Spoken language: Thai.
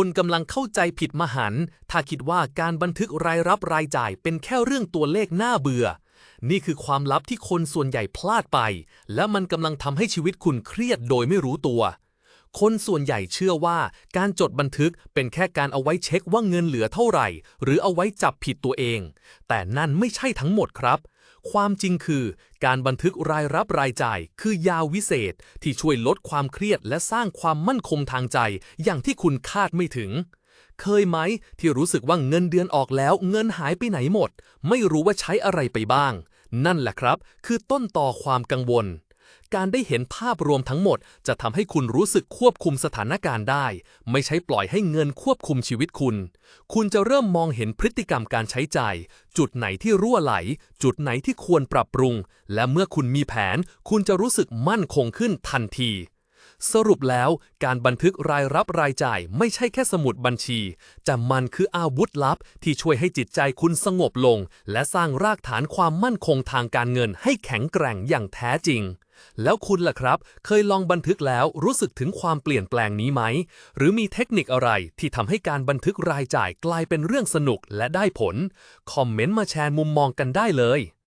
คนกำลังเข้าใจผิดมหันถ้าคิดว่าการบันทึกรายรับรายจ่ายเป็นแค่เรื่องตัวเลขน่าเบื่อ นี่คือความลับที่คนส่วนใหญ่พลาดไป และมันกำลังทำให้ชีวิตคุณเครียดโดยไม่รู้ตัว คนส่วนใหญ่เชื่อว่าการจดบันทึกเป็นแค่การเอาไว้เช็คว่าเงินเหลือเท่าไหร่ หรือเอาไว้จับผิดตัวเอง แต่นั่นไม่ใช่ทั้งหมดครับ ความจริงคือ การบันทึกรายรับรายจ่าย คือยาวิเศษ ที่ช่วยลดความเครียดและสร้างความมั่นคงทางใจ อย่างที่คุณคาดไม่ถึงเคยไหมที่รู้สึกว่าเงินเดือนออกแล้วเงินหายไปไหนหมด ไม่รู้ว่าใช้อะไรไปบ้าง นั่นแหละครับ คือต้นต่อความกังวล การได้เห็นภาพรวมทั้งหมด จะทำให้คุณรู้สึกควบคุมสถานการณ์ได้ ไม่ใช่ปล่อยให้เงินควบคุมชีวิตคุณ คุณจะเริ่มมองเห็นพฤติกรรมการใช้จ่าย จุดไหนที่รั่วไหล จุดไหนที่ควรปรับปรุง และเมื่อคุณมีแผน คุณจะรู้สึกมั่นคงขึ้นทันที สรุปแล้วการบันทึกรายรับรายจ่ายไม่ใช่แค่สมุดบัญชีแต่มันคืออาวุธลับที่ช่วยให้จิตใจคุณสงบลง และสร้างรากฐานความมั่นคงทางการเงินให้แข็งแกร่งอย่างแท้จริง แล้วคุณล่ะครับ เคยลองบันทึกแล้วรู้สึกถึงความเปลี่ยนแปลงนี้ไหม หรือมีเทคนิคอะไรที่ทำให้การบันทึกรายจ่ายกลายเป็นเรื่องสนุกและได้ผล คอมเมนต์มาแชร์มุมมองกันได้เลย